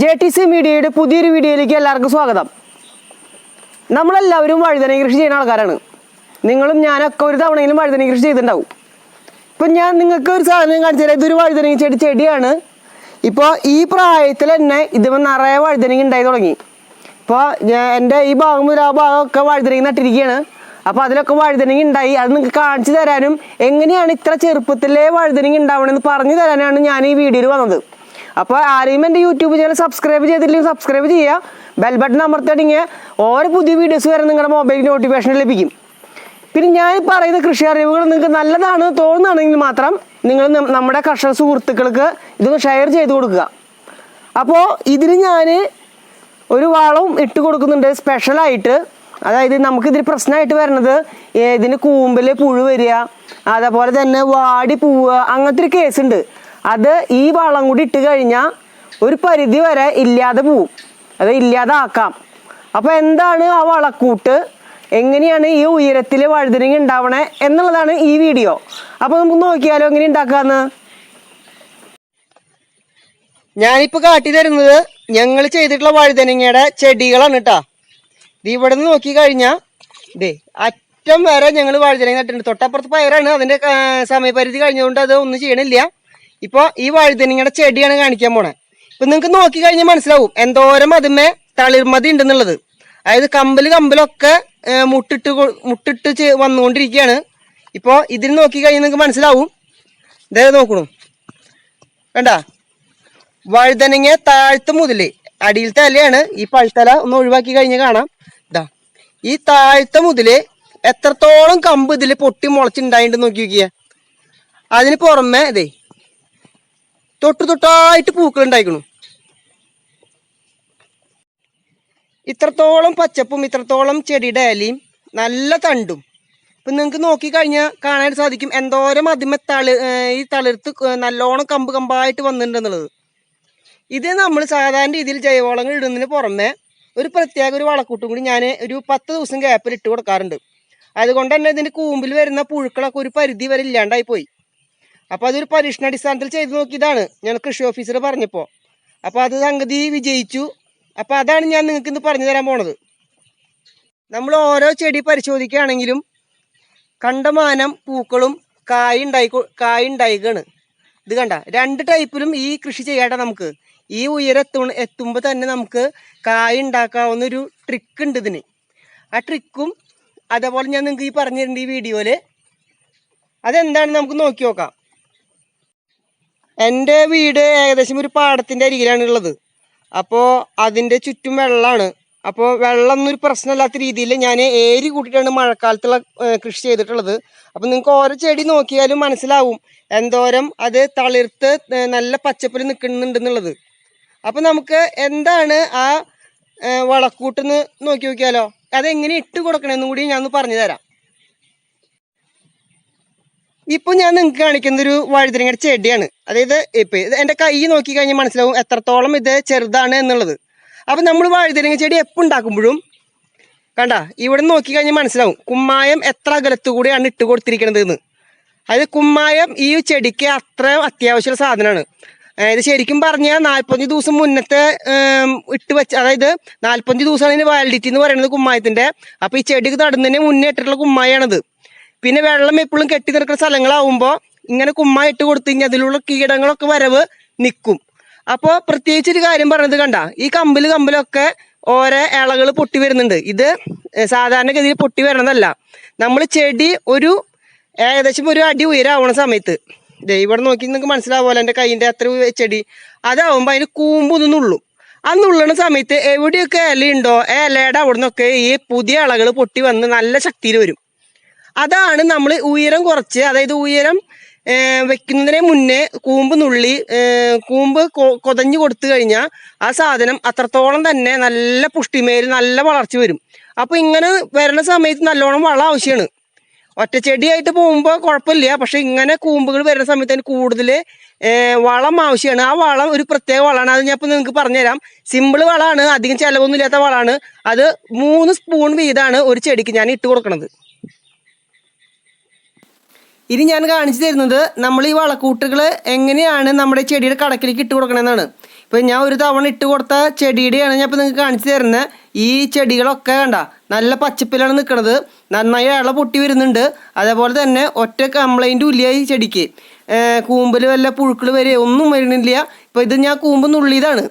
J T C മീഡിയയുടെ പുതിയൊരു വീഡിയോയിലേക്ക് എല്ലാവർക്കും സ്വാഗതം. നമ്മളെല്ലാവരും വഴുതന കൃഷി ചെയ്യുന്ന ആൾക്കാരാണ്. നിങ്ങളും ഞാനൊക്കെ ഒരു തവണയെങ്കിലും വഴുതന കൃഷി ചെയ്തിട്ടുണ്ടാവും. ഇപ്പം ഞാൻ നിങ്ങൾക്ക് ഒരു സാധനം കാണിച്ചു തരാം. ഇതൊരു വഴുതന ചെടി ചെടിയാണ്. ഇപ്പോൾ ഈ പ്രായത്തിൽ തന്നെ ഇതിപ്പോൾ നിറയെ വഴുതനങ്ങ ഉണ്ടായി തുടങ്ങി. ഇപ്പോൾ എന്റെ ഈ ഭാഗം മുതൽ ആ ഭാഗമൊക്കെ വഴുതനങ്ങ നട്ടിരിക്കുകയാണ്. അപ്പോൾ അതിലൊക്കെ വഴുതനങ്ങ ഉണ്ടായി. അത് നിങ്ങൾക്ക് കാണിച്ചു തരാനും എങ്ങനെയാണ് ഇത്ര ചെറുപ്പത്തിലെ വഴുതനങ്ങ ഉണ്ടാവണമെന്ന് പറഞ്ഞു തരാനാണ് ഞാൻ ഈ വീഡിയോയിൽ വന്നത്. അപ്പോൾ ആരെയും എന്റെ യൂട്യൂബ് ചാനൽ സബ്സ്ക്രൈബ് ചെയ്തില്ലെങ്കിൽ സബ്സ്ക്രൈബ് ചെയ്യുക. ബെൽ ബട്ടൺ അമർത്തടിങ്ങിയ ഓരോ പുതിയ വീഡിയോസ് വരെ നിങ്ങളുടെ മൊബൈൽ നോട്ടിഫിക്കേഷൻ ലഭിക്കും. പിന്നെ ഞാൻ പറയുന്ന കൃഷി അറിവുകൾ നിങ്ങൾക്ക് നല്ലതാണ് തോന്നുകയാണെങ്കിൽ മാത്രം നിങ്ങൾ നമ്മുടെ കർഷക സുഹൃത്തുക്കൾക്ക് ഇതൊന്ന് ഷെയർ ചെയ്ത് കൊടുക്കുക. അപ്പോൾ ഇതിന് ഞാൻ ഒരു വളവും ഇട്ട് കൊടുക്കുന്നുണ്ട്. സ്പെഷ്യലായിട്ട് അതായത് നമുക്കിതിൽ പ്രശ്നമായിട്ട് വരുന്നത് ഇതിന് കൂമ്പിൽ പുഴു വരിക അതേപോലെ തന്നെ വാടി പോവുക അങ്ങനത്തെ ഒരു കേസുണ്ട് അത് ഈ വളം കൂടി ഇട്ട് കഴിഞ്ഞാൽ ഒരു പരിധി വരെ ഇല്ലാതെ പോവും. അത് ഇല്ലാതാക്കാം. അപ്പോൾ എന്താണ് ആ വളക്കൂട്ട്? എങ്ങനെയാണ് ഈ ഉയരത്തിൽ വഴുതനങ്ങ ഉണ്ടാവണേ എന്നുള്ളതാണ് ഈ വീഡിയോ. അപ്പോൾ നമുക്ക് നോക്കിയാലോ എങ്ങനെ ഉണ്ടാക്കാന്ന്? ഞാനിപ്പോൾ കാട്ടി തരുന്നത് ഞങ്ങൾ ചെയ്തിട്ടുള്ള വഴുതനങ്ങയുടെ ചെടികളാണ് കേട്ടാ. ഇത് ഇവിടെ നിന്ന് നോക്കി കഴിഞ്ഞാൽ ഇതേ അറ്റം വരെ ഞങ്ങൾ വഴുതനങ്ങ നട്ടിട്ടുണ്ട്. തൊട്ടപ്പുറത്ത് പയറാണ്. അതിന്റെ സമയപരിധി കഴിഞ്ഞതുകൊണ്ട് അത് ഒന്നും ചെയ്യണില്ല. ഇപ്പോൾ ഈ വഴുതനങ്ങയുടെ ചെടിയാണ് കാണിക്കാൻ പോണേ. ഇപ്പൊ നിങ്ങൾക്ക് നോക്കി കഴിഞ്ഞാൽ മനസ്സിലാവും. എന്തോരം അതിന്മേ തളിർമതി ഉണ്ടെന്നുള്ളത്. അതായത് കമ്പൽ കമ്പലൊക്കെ മുട്ടിട്ട് മുട്ടിട്ട് വന്നുകൊണ്ടിരിക്കുകയാണ് ഇപ്പോൾ ഇതിൽ നോക്കി കഴിഞ്ഞാൽ നിങ്ങൾക്ക് മനസ്സിലാവും. ഇതേ നോക്കണു. വേണ്ട വഴുതനങ്ങ താഴ്ത്ത മുതൽ അടിയിലത്തെ ഇലയാണ് ഈ പഴുത്തല ഒന്ന് ഒഴിവാക്കി കഴിഞ്ഞ് കാണാം. ഇതാ ഈ താഴ്ത്ത മുതൽ എത്രത്തോളം കമ്പ് ഇതിൽ പൊട്ടി മുളച്ചുണ്ടായിട്ട് നോക്കി നോക്കിയ. അതിന് പുറമെ ഇതേ തൊട്ടു തൊട്ടായിട്ട് പൂക്കൾ ഉണ്ടായിക്കണു. ഇത്രത്തോളം പച്ചപ്പും ഇത്രത്തോളം ചെടിയുടെ ഇലയും നല്ല തണ്ടും. ഇപ്പം നിങ്ങൾക്ക് നോക്കി കഴിഞ്ഞാൽ കാണാൻ സാധിക്കും എന്തോരം അതിമ തളി ഈ തളിർത്ത് നല്ലോണം കമ്പ് കമ്പായിട്ട് വന്നിട്ടുണ്ടെന്നുള്ളത്. ഇത് നമ്മൾ സാധാരണ രീതിയിൽ ജൈവവളങ്ങൾ ഇടുന്നതിന് പുറമെ ഒരു പ്രത്യേക ഒരു വളക്കൂട്ടും കൂടി ഞാൻ ഒരു പത്ത് ദിവസം ഗ്യാപ്പിൽ ഇട്ട് കൊടുക്കാറുണ്ട്. അതുകൊണ്ട് തന്നെ ഇതിന്റെ കൂമ്പിൽ വരുന്ന പുഴുക്കളൊക്കെ ഒരു പരിധി വരെ ഇല്ലാണ്ടായി പോയി അപ്പോൾ അതൊരു പരീക്ഷണാടിസ്ഥാനത്തിൽ ചെയ്തു നോക്കിയതാണ് ഞാൻ കൃഷി ഓഫീസർ പറഞ്ഞപ്പോൾ അപ്പോൾ അത് സംഗതി വിജയിച്ചു. അപ്പോൾ അതാണ് ഞാൻ നിങ്ങൾക്ക് ഇന്ന് പറഞ്ഞു തരാൻ പോണത്. നമ്മൾ ഓരോ ചെടി പരിശോധിക്കുകയാണെങ്കിലും കണ്ടമാനം പൂക്കളും കായ ഉണ്ടായി കായ ഉണ്ടായിക്കാണ്. ഇത് കണ്ട രണ്ട് ടൈപ്പിലും ഈ കൃഷി ചെയ്യട്ടെ നമുക്ക്. ഈ ഉയരെത്തു എത്തു എത്തുമ്പോൾ തന്നെ നമുക്ക് കായ ഉണ്ടാക്കാവുന്ന ഒരു ട്രിക്ക് ഉണ്ട് ഇതിന്. ആ ട്രിക്കും അതേപോലെ ഞാൻ നിങ്ങൾക്ക് ഈ പറഞ്ഞിട്ടുണ്ട് ഈ വീഡിയോയിൽ അതെന്താണ് നമുക്ക് നോക്കി നോക്കാം. എന്റെ വീട് ഏകദേശം ഒരു പാടത്തിന്റെ അരികിലാണ് ഉള്ളത് അപ്പോൾ അതിന്റെ ചുറ്റും വെള്ളമാണ്. അപ്പോൾ വെള്ളം ഒന്നും ഒരു പ്രശ്നമില്ലാത്ത രീതിയിൽ ഞാൻ ഏരി കൂട്ടിയിട്ടാണ് മഴക്കാലത്തുള്ള കൃഷി ചെയ്തിട്ടുള്ളത്. അപ്പോൾ നിങ്ങൾക്ക് ഓരോ ചെടി നോക്കിയാലും മനസ്സിലാവും എന്തോരം അത് തളിർത്ത് നല്ല പച്ചപ്പിൽ നിൽക്കുന്നുണ്ടെന്നുള്ളത്. അപ്പോൾ നമുക്ക് എന്താണ് ആ വളക്കൂട്ടെന്ന് നോക്കി നോക്കിയാലോ? അതെങ്ങനെ ഇട്ട് കൊടുക്കണമെന്നും കൂടി ഞാൻ പറഞ്ഞു തരാം. ഇപ്പൊ ഞാൻ നിങ്ങൾക്ക് കാണിക്കുന്ന ഒരു വഴുതിരിങ്ങയുടെ ചെടിയാണ്. അതായത് ഇപ്പൊ എന്റെ കൈ നോക്കി കഴിഞ്ഞാൽ മനസ്സിലാവും എത്രത്തോളം ഇത് ചെറുതാണ് എന്നുള്ളത്. അപ്പൊ നമ്മൾ വഴുതിരിങ്ങ ചെടി എപ്പോൾ ഉണ്ടാക്കുമ്പോഴും കണ്ട ഇവിടെ നോക്കി കഴിഞ്ഞാൽ മനസ്സിലാവും കുമ്മായം എത്ര അകലത്തു കൂടിയാണ് ഇട്ട് കൊടുത്തിരിക്കുന്നത് എന്ന്. അതായത് കുമ്മായം ഈ ചെടിക്ക് അത്ര അത്യാവശ്യമുള്ള സാധനമാണ്. അതായത് ശരിക്കും പറഞ്ഞാൽ നാൽപ്പത്തഞ്ച് ദിവസം മുന്നത്തെ ഇട്ട് വെച്ച അതായത് നാൽപ്പത്തഞ്ച് ദിവസമാണ് ഇതിന് വാലിഡിറ്റി എന്ന് പറയുന്നത് കുമ്മായത്തിന്റെ. അപ്പൊ ഈ ചെടിക്ക് നടുന്നതിന് മുന്നേ ഇട്ടിട്ടുള്ള കുമ്മായാണത് പിന്നെ വെള്ളം എപ്പോഴും കെട്ടി നിൽക്കുന്ന സ്ഥലങ്ങളാവുമ്പോൾ ഇങ്ങനെ കുമ്മ ഇട്ട് കൊടുത്തു കഴിഞ്ഞാൽ അതിലുള്ള കീടങ്ങളൊക്കെ വരവ് നിൽക്കും അപ്പോൾ പ്രത്യേകിച്ച് ഒരു കാര്യം പറഞ്ഞത് കണ്ട ഈ കമ്പിൽ കമ്പിലൊക്കെ ഓരോ ഇളകൾ പൊട്ടി വരുന്നുണ്ട്. ഇത് സാധാരണഗതിയിൽ പൊട്ടി വരണതല്ല. നമ്മൾ ചെടി ഒരു ഏകദേശം ഒരു അടി ഉയരാവണ സമയത്ത്. ഇവിടെ നോക്കി നിങ്ങൾക്ക് മനസ്സിലാവുമല്ലോ എന്റെ കൈയിന്റെ അത്ര ചെടി. അതാവുമ്പോൾ അതിന് കൂമ്പൊന്നും നുള്ളും. ആ നുള്ളണ സമയത്ത് എവിടെയൊക്കെ ഇലയുണ്ടോ ആ ഇലയുടെ അവിടെ നിന്നൊക്കെ ഈ പുതിയ ഇളകൾ പൊട്ടി വന്ന് നല്ല ശക്തിയിൽ വരും. അതാണ് നമ്മൾ ഉയരം കുറച്ച് അതായത് ഉയരം വെക്കുന്നതിന് മുന്നേ കൂമ്പ് നുള്ളി കൂമ്പ് കൊതഞ്ഞു കൊടുത്തു കഴിഞ്ഞാൽ ആ സാധനം അത്രത്തോളം തന്നെ നല്ല പുഷ്ടിമേൽ നല്ല വളർച്ച വരും. അപ്പോൾ ഇങ്ങനെ വരുന്ന സമയത്ത് നല്ലോണം വളം ആവശ്യമാണ് ഒറ്റ ചെടിയായിട്ട് പോകുമ്പോൾ കുഴപ്പമില്ല പക്ഷെ ഇങ്ങനെ കൂമ്പുകൾ വരുന്ന സമയത്ത് അതിന് കൂടുതൽ വളം ആവശ്യമാണ് ആ വളം ഒരു പ്രത്യേക വളമാണ്. അത് ഞാൻ ഇപ്പം നിങ്ങൾക്ക് പറഞ്ഞുതരാം. സിമ്പിൾ വളമാണ് അധികം ചിലവൊന്നും ഇല്ലാത്ത വളമാണ്. അത് മൂന്ന് സ്പൂൺ വീതമാണ് ഒരു ചെടിക്ക് ഞാൻ ഇട്ട് കൊടുക്കണത്. ഇനി ഞാൻ കാണിച്ചു തരുന്നത് നമ്മൾ ഈ വളക്കൂട്ടുകൾ എങ്ങനെയാണ് നമ്മുടെ ചെടിയുടെ കടക്കിലേക്ക് ഇട്ട് കൊടുക്കണമെന്നാണ് ഇപ്പം ഞാൻ ഒരു തവണ ഇട്ട് കൊടുത്ത ചെടിയുടെയാണ് ഞാൻ ഇപ്പം നിങ്ങൾക്ക് കാണിച്ചു തരുന്നത്. ഈ ചെടികളൊക്കെ കണ്ട നല്ല പച്ചപ്പിലാണ് നിൽക്കുന്നത് നന്നായി ഇള പൊട്ടി വരുന്നുണ്ട്. അതേപോലെ തന്നെ ഒറ്റ കംപ്ലൈന്റും ഇല്ല ഈ ചെടിക്ക്. കൂമ്പിൽ വല്ല പുഴുക്കൾ വരെ ഒന്നും വരുന്നില്ല. ഇപ്പം ഇത് ഞാൻ കൂമ്പ് നുള്ളിയതാണ്.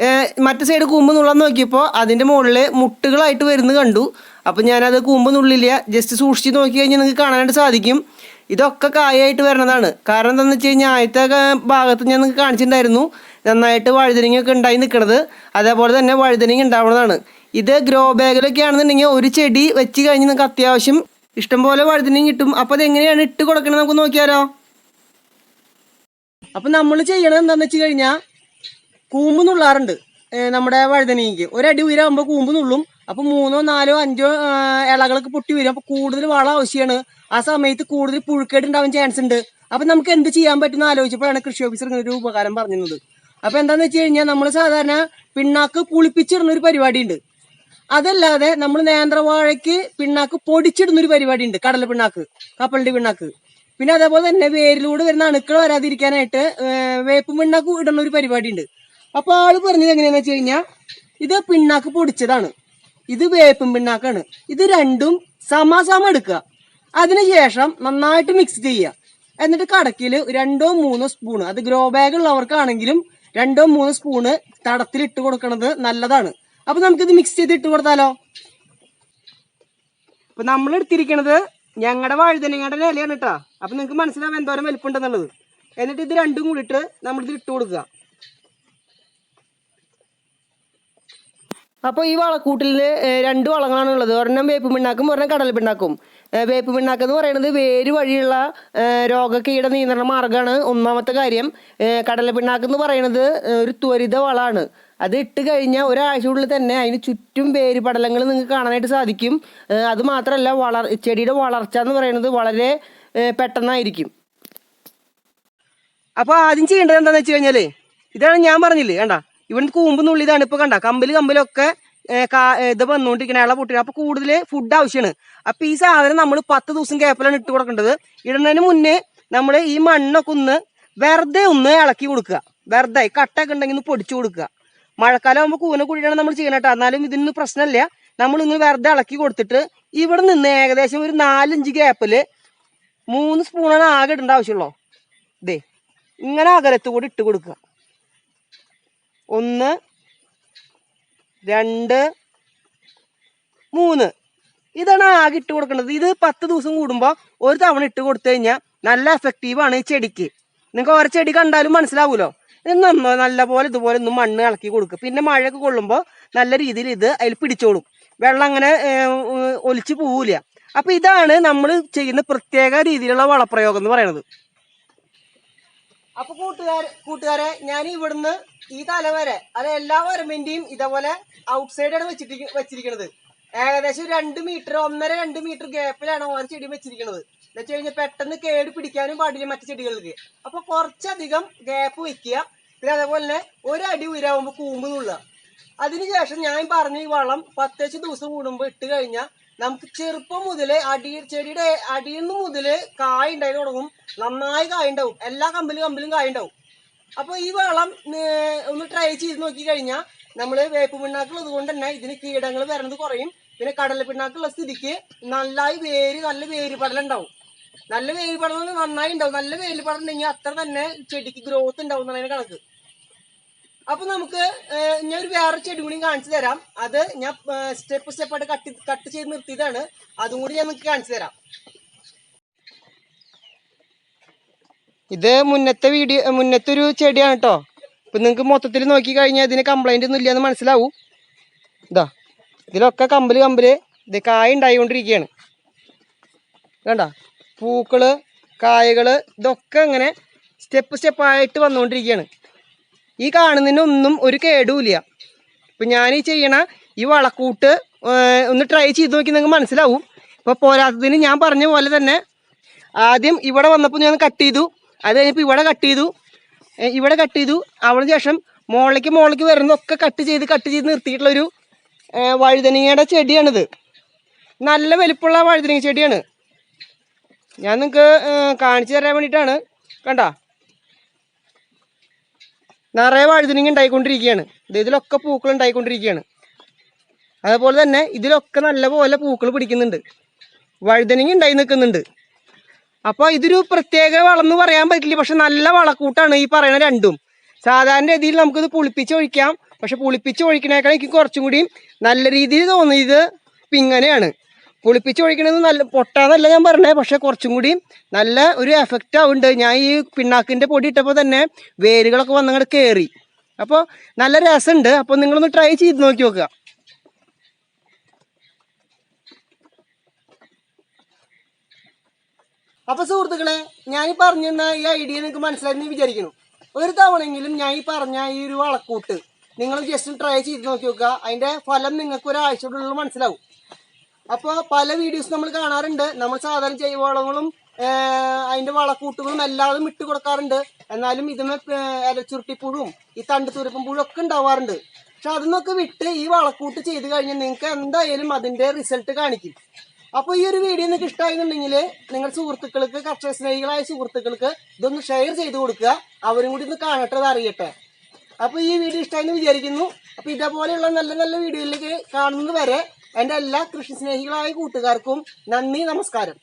മറ്റു മറ്റേ സൈഡ് കൂമ്പ് നുള്ളാൻ നോക്കിയപ്പോൾ അതിന്റെ മുകളിൽ മുട്ടുകളായിട്ട് വരുന്നത് കണ്ടു. അപ്പോൾ ഞാനത് കൂമ്പ് നുള്ളില്ല. ജസ്റ്റ് സൂക്ഷിച്ച് നോക്കി കഴിഞ്ഞാൽ നിങ്ങൾക്ക് കാണാനായിട്ട് സാധിക്കും. ഇതൊക്കെ കായായിട്ട് വരുന്നതാണ് കാരണം എന്താണെന്ന് വെച്ച് കഴിഞ്ഞാൽ ആദ്യത്തെ ഭാഗത്ത് ഞാൻ നിങ്ങൾക്ക് കാണിച്ചിട്ടുണ്ടായിരുന്നു. നന്നായിട്ട് വഴുതനങ്ങയൊക്കെ ഉണ്ടായി നിൽക്കുന്നത് അതേപോലെ തന്നെ വഴുതനങ്ങ ഉണ്ടാവുന്നതാണ് ഇത് ഗ്രോ ബാഗിലൊക്കെ ആണെന്നുണ്ടെങ്കിൽ ഒരു ചെടി വെച്ച് കഴിഞ്ഞ് നിങ്ങൾക്ക് അത്യാവശ്യം ഇഷ്ടംപോലെ വഴുതനങ്ങ കിട്ടും. അപ്പോൾ അതെങ്ങനെയാണ് ഇട്ട് കൊടുക്കണത് നമുക്ക് നോക്കിയാലോ? അപ്പം നമ്മൾ ചെയ്യണത് എന്താണെന്ന് വെച്ച് കഴിഞ്ഞാൽ കൂമ്പ് നുള്ളാറുണ്ട്. നമ്മുടെ വഴുതനങ്ങയ്ക്ക് ഒരടി ഉയരാകുമ്പോൾ കൂമ്പ് നുള്ളും. അപ്പോൾ മൂന്നോ നാലോ അഞ്ചോ ഇളകളൊക്കെ പൊട്ടി വരും. അപ്പോൾ കൂടുതൽ വളം ആവശ്യമാണ് ആ സമയത്ത് കൂടുതൽ പുഴുക്കേട് ഉണ്ടാവാൻ ചാൻസ് ഉണ്ട്. അപ്പോൾ നമുക്ക് എന്ത് ചെയ്യാൻ പറ്റുമെന്ന് ആലോചിച്ചപ്പോഴാണ് കൃഷി ഓഫീസർ ഇങ്ങനെ ഒരു ഉപകാരം പറഞ്ഞത് അപ്പോൾ എന്താണെന്ന് വെച്ച് കഴിഞ്ഞാൽ നമ്മൾ സാധാരണ പിണ്ണാക്ക് പുളിപ്പിച്ചിടുന്ന ഒരു പരിപാടി ഉണ്ട് അതല്ലാതെ നമ്മൾ നേന്ത്രവാഴയ്ക്ക് പിണ്ണാക്ക് പൊടിച്ചിടുന്ന ഒരു പരിപാടി ഉണ്ട് കടല പിണ്ണാക്ക് കപ്പലിന്റെ പിണ്ണാക്ക്. പിന്നെ അതേപോലെ തന്നെ വേരിലൂടെ വരുന്ന അണുക്കൾ വരാതിരിക്കാനായിട്ട് വേപ്പ് പിണ്ണാക്ക് ഇടുന്ന ഒരു പരിപാടി ഉണ്ട് അപ്പൊ ആൾ പറഞ്ഞത് എങ്ങനെയാന്ന് വെച്ച് കഴിഞ്ഞാൽ ഇത് പിണ്ണാക്ക് പൊടിച്ചതാണ്. ഇത് വേപ്പും പിണ്ണാക്കാണ്. ഇത് രണ്ടും സമാസമം എടുക്കുക. അതിനുശേഷം നന്നായിട്ട് മിക്സ് ചെയ്യുക. എന്നിട്ട് കടക്കിൽ രണ്ടോ മൂന്നോ സ്പൂണ് അത് ഗ്രോ ബാഗ് ഉള്ളവർക്കാണെങ്കിലും രണ്ടോ മൂന്നോ സ്പൂണ് തടത്തിൽ ഇട്ട് കൊടുക്കുന്നത് നല്ലതാണ്. അപ്പൊ നമുക്കിത് മിക്സ് ചെയ്ത് ഇട്ട് കൊടുത്താലോ? ഇപ്പൊ നമ്മൾ എടുത്തിരിക്കണത് ഞങ്ങളുടെ വാഴുതനങ്ങയുടെ ഇലയാണ് കേട്ടോ. അപ്പൊ നിങ്ങൾക്ക് മനസ്സിലാവും എന്തോരം വലിപ്പുണ്ടെന്നുള്ളത്. എന്നിട്ട് ഇത് രണ്ടും കൂടിയിട്ട് നമ്മളിത് ഇട്ട് കൊടുക്കുക. അപ്പോൾ ഈ വളക്കൂട്ടിൽ രണ്ട് വളങ്ങളാണ് ഉള്ളത് ഒരെണ്ണം വേപ്പ് പിണ്ണാക്കും ഒരെണ്ണം കടൽ പിണ്ണാക്കും വേപ്പ് പിണ്ണാക്ക് എന്ന് പറയുന്നത് വേര് വഴിയുള്ള രോഗകീട നിയന്ത്രണ മാർഗമാണ് ഒന്നാമത്തെ കാര്യം. കടൽ പിണ്ണാക്ക് എന്ന് പറയുന്നത് ഒരു ത്വരിത വളമാണ് അത് ഇട്ട് കഴിഞ്ഞാൽ ഒരാഴ്ചയുള്ളിൽ തന്നെ അതിന് ചുറ്റും വേര് പടലങ്ങൾ നിങ്ങൾക്ക് കാണാനായിട്ട് സാധിക്കും. അത് മാത്രമല്ല വളർ ചെടിയുടെ വളർച്ച എന്ന് പറയുന്നത് വളരെ പെട്ടെന്നായിരിക്കും. അപ്പോൾ ആദ്യം ചെയ്യേണ്ടത് എന്താണെന്ന് വെച്ച് കഴിഞ്ഞാൽ ഇതാണ് ഞാൻ പറഞ്ഞില്ലേ കണ്ട ഇവിടുന്ന് കൂമ്പ് നുള്ളിതാണ് ഇപ്പൊ കണ്ട. കമ്പിൽ കമ്പിലൊക്കെ ഇത് വന്നുകൊണ്ടിരിക്കണ ഇള പൊട്ടി അപ്പൊ കൂടുതൽ ഫുഡ് ആവശ്യമാണ് അപ്പൊ ഈ സാധനം നമ്മൾ പത്ത് ദിവസം ഗ്യാപ്പിലാണ് ഇട്ട് കൊടുക്കേണ്ടത്. ഇടുന്നതിന് മുന്നേ നമ്മൾ ഈ മണ്ണൊക്കെ ഒന്ന് വെറുതെ ഒന്ന് ഇളക്കി കൊടുക്കുക. വെറുതെ കട്ടൊക്കെ ഉണ്ടെങ്കിൽ ഒന്ന് പൊടിച്ചു കൊടുക്കുക. മഴക്കാലം ആകുമ്പോൾ കൂന കുഴിയാണ് നമ്മൾ ചെയ്യണം കേട്ടോ എന്നാലും ഇതിന് പ്രശ്നമില്ല നമ്മൾ ഇങ്ങനെ വെറുതെ ഇളക്കി കൊടുത്തിട്ട് ഇവിടെ നിന്ന് ഏകദേശം ഒരു നാലഞ്ച് ഗ്യാപ്പിൽ മൂന്ന് സ്പൂണാണ് ആകെ ഇടേണ്ട ആവശ്യമുള്ളൂ. ഇതേ ഇങ്ങനെ അകലത്ത് കൂടി ഇട്ട് കൊടുക്കുക. ഒന്ന് രണ്ട് മൂന്ന്. ഇതാണ് ആകെ ഇട്ട് കൊടുക്കേണ്ടത് ഇത് പത്ത് ദിവസം കൂടുമ്പോൾ ഒരു തവണ ഇട്ട് കൊടുത്തു കഴിഞ്ഞാൽ നല്ല എഫക്റ്റീവാണ് ഈ ചെടിക്ക്. നിങ്ങൾക്ക് ഓരോ ചെടി കണ്ടാലും മനസ്സിലാവുമല്ലോ ഇത് നന്നോ നല്ല പോലെ ഇതുപോലെ ഒന്ന് മണ്ണ് ഇളക്കി കൊടുക്കുക പിന്നെ മഴയൊക്കെ കൊള്ളുമ്പോൾ നല്ല രീതിയിൽ ഇത് അതിൽ പിടിച്ചോളും. വെള്ളം അങ്ങനെ ഒലിച്ച് പോവില്ല. അപ്പം ഇതാണ് നമ്മൾ ചെയ്യുന്ന പ്രത്യേക രീതിയിലുള്ള വളപ്രയോഗം എന്ന് പറയുന്നത്. അപ്പൊ കൂട്ടുകാർ കൂട്ടുകാരെ ഞാൻ ഇവിടുന്ന് ഈ തല വരെ അത് എല്ലാ വരമ്പിന്റെയും ഇതേപോലെ ഔട്ട് സൈഡാണ് വെച്ചിട്ട് വെച്ചിരിക്കുന്നത് ഏകദേശം രണ്ട് മീറ്റർ ഒന്നര രണ്ട് മീറ്റർ ഗ്യാപ്പിലാണ് ഓരോ ചെടിയും വെച്ചിരിക്കുന്നത് എന്ന് വെച്ച് കഴിഞ്ഞാൽ പെട്ടെന്ന് കേട് പിടിക്കാനും പാടില്ല മറ്റു ചെടികൾക്ക്. അപ്പൊ കുറച്ചധികം ഗ്യാപ്പ് വെക്കുക. പിന്നെ അതേപോലെ തന്നെ ഒരടി ഉയരാകുമ്പോൾ കൂമ്പ് നുള്ളുക. അതിനുശേഷം ഞാൻ പറഞ്ഞ ഈ വളം പത്തേച്ച് ദിവസം കൂടുമ്പോൾ ഇട്ട് കഴിഞ്ഞാൽ നമുക്ക് ചെറുപ്പം മുതൽ അടി ചെടിയുടെ അടിയിൽ നിന്ന് മുതൽ കായ ഉണ്ടായി തുടങ്ങും. നന്നായി കായ ഉണ്ടാവും. എല്ലാ കമ്പിലും കമ്പിലും കായ ഉണ്ടാവും. അപ്പൊ ഈ വളം ഒന്ന് ട്രൈ ചെയ്ത് നോക്കി കഴിഞ്ഞാൽ നമ്മൾ വേപ്പ് പിണ്ണാക്കുള്ളത് കൊണ്ട് തന്നെ ഇതിന് കീടങ്ങൾ വരണത് കുറയും. പിന്നെ കടല പിണ്ണാക്കുള്ള സ്ഥിതിക്ക് നന്നായി വേര് നല്ല വേര് പടലുണ്ടാവും നല്ല വേര് പടലം നന്നായി ഉണ്ടാവും. നല്ല വേര് പടലുണ്ടെങ്കിൽ അത്ര തന്നെ ചെടിക്ക് ഗ്രോത്ത് ഉണ്ടാവും എന്നുള്ളതിന് കണക്ക്. അപ്പൊ നമുക്ക് ഞാൻ ഒരു വേറെ ചെടി കൂടി കാണിച്ചു തരാം. അത് ഞാൻ സ്റ്റെപ്പ് സ്റ്റെപ്പായിട്ട് കട്ട് കട്ട് ചെയ്ത് നിർത്തിയതാണ്. അതും കൂടി ഞാൻ നിങ്ങൾക്ക് കാണിച്ചു തരാം. ഇത് മുന്നത്തെ വീഡിയോ മുന്നത്തെ ഒരു ചെടിയാണ് കേട്ടോ ഇപ്പൊ നിങ്ങൾക്ക് മൊത്തത്തിൽ നോക്കി കഴിഞ്ഞാൽ ഇതിന് കംപ്ലൈന്റ് ഒന്നും ഇല്ലാന്ന് മനസ്സിലാവും. ഇതാ ഇതിലൊക്കെ കമ്പൽ കമ്പൽ ഇത് കായ ഉണ്ടായിക്കൊണ്ടിരിക്കുകയാണ്. കണ്ട പൂക്കൾ കായകൾ ഇതൊക്കെ ഇങ്ങനെ സ്റ്റെപ്പ് സ്റ്റെപ്പായിട്ട് വന്നുകൊണ്ടിരിക്കുകയാണ്. ഈ കാണുന്നതിനൊന്നും ഒരു കേടുമില്ല ഇപ്പം ഞാൻ ഈ ചെയ്യണ ഈ വളക്കൂട്ട് ഒന്ന് ട്രൈ ചെയ്ത് നോക്കി നിങ്ങൾക്ക് മനസ്സിലാവും. ഇപ്പോൾ പോരാത്തതിന് ഞാൻ പറഞ്ഞ പോലെ തന്നെ ആദ്യം ഇവിടെ വന്നപ്പോൾ ഞാൻ കട്ട് ചെയ്തു. അത് കഴിഞ്ഞപ്പോൾ ഇവിടെ കട്ട് ചെയ്തു. ഇവിടെ കട്ട് ചെയ്തു. അവിടെ ശേഷം മുകളിലേക്ക് മുകളിലേക്ക് വരുന്നതൊക്കെ കട്ട് ചെയ്ത് കട്ട് ചെയ്ത് നിർത്തിയിട്ടുള്ളൊരു വഴുതനങ്ങയുടെ ചെടിയാണിത്. നല്ല വലിപ്പമുള്ള വഴുതനങ്ങ ചെടിയാണ്. ഞാൻ നിങ്ങൾക്ക് കാണിച്ചു തരാൻ വേണ്ടിയിട്ടാണ്. കണ്ട? നിറയെ വഴുതനങ്ങ ഉണ്ടായിക്കൊണ്ടിരിക്കുകയാണ്. ഇതിലൊക്കെ പൂക്കൾ ഉണ്ടായിക്കൊണ്ടിരിക്കുകയാണ്. അതുപോലെ തന്നെ ഇതിലൊക്കെ നല്ലപോലെ പൂക്കൾ പിടിക്കുന്നുണ്ട്. വഴുതനങ്ങ ഉണ്ടായി നിൽക്കുന്നുണ്ട്. അപ്പോൾ ഇതൊരു പ്രത്യേക വളം എന്ന് പറയാൻ പറ്റില്ല. പക്ഷെ നല്ല വളക്കൂട്ടാണ് ഈ പറയുന്ന രണ്ടും. സാധാരണ രീതിയിൽ നമുക്കിത് പുളിപ്പിച്ച് ഒഴിക്കാം. പക്ഷെ പുളിപ്പിച്ച് ഒഴിക്കണേക്കാൾ എനിക്ക് കുറച്ചും കൂടി നല്ല രീതിയിൽ തോന്നിയത് പിങ്ങനെയാണ്. പുളിപ്പിച്ച് ഒഴിക്കണത് നല്ല പൊട്ടാന്നല്ല ഞാൻ പറഞ്ഞത് പക്ഷെ കുറച്ചും കൂടി നല്ല ഒരു എഫക്റ്റ് ആവുന്നുണ്ട് ഞാൻ ഈ പിണ്ണാക്കിന്റെ പൊടി ഇട്ടപ്പോൾ തന്നെ വേരുകളൊക്കെ വന്നങ്ങോട്ട് കയറി അപ്പോൾ നല്ല രസമുണ്ട് അപ്പോൾ നിങ്ങളൊന്ന് ട്രൈ ചെയ്ത് നോക്കി നോക്കുക. അപ്പൊ സുഹൃത്തുക്കളെ ഞാൻ ഈ പറഞ്ഞിരുന്ന ഈ ഐഡിയ നിങ്ങൾക്ക് മനസ്സിലായി വിചാരിക്കുന്നു. ഒരു തവണയെങ്കിലും ഞാൻ ഈ പറഞ്ഞ ഈ ഒരു വളക്കൂട്ട് നിങ്ങൾ ജസ്റ്റ് ട്രൈ ചെയ്ത് നോക്കി നോക്കുക. അതിന്റെ ഫലം നിങ്ങൾക്ക് ഒരാഴ്ചയോടുള്ള മനസ്സിലാവും. അപ്പോൾ പല വീഡിയോസ് നമ്മൾ കാണാറുണ്ട്. നമ്മൾ സാധാരണ ജൈവവളങ്ങളും അതിന്റെ വളക്കൂട്ടുകളും എല്ലാതും ഇട്ട് കൊടുക്കാറുണ്ട്. എന്നാലും ഇതിന് ഇലച്ചുരുട്ടിപ്പുഴും ഈ തണ്ട് തുരപ്പം പുഴും ഒക്കെ ഉണ്ടാവാറുണ്ട്. പക്ഷെ അതിന്നൊക്കെ വിട്ട് ഈ വളക്കൂട്ട് ചെയ്ത് കഴിഞ്ഞാൽ നിങ്ങൾക്ക് എന്തായാലും അതിന്റെ റിസൾട്ട് കാണിക്കും. അപ്പോൾ ഈ ഒരു വീഡിയോ നിങ്ങൾക്ക് ഇഷ്ടമായിരുന്നുണ്ടെങ്കിൽ നിങ്ങൾ സുഹൃത്തുക്കൾക്ക് കർഷക സ്നേഹികളായ സുഹൃത്തുക്കൾക്ക് ഇതൊന്ന് ഷെയർ ചെയ്ത് കൊടുക്കുക. അവരും കൂടി ഒന്ന് കാണട്ടെ അറിയട്ടെ. അപ്പോൾ ഈ വീഡിയോ ഇഷ്ടമായെന്ന് വിചാരിക്കുന്നു. അപ്പോൾ ഇതേപോലെയുള്ള നല്ല നല്ല വീഡിയോയിലേക്ക് കാണുന്നത് വരെ എന്റെ എല്ലാ കൃഷി സ്നേഹികളായ കൂട്ടുകാർക്കും നന്ദി നമസ്കാരം.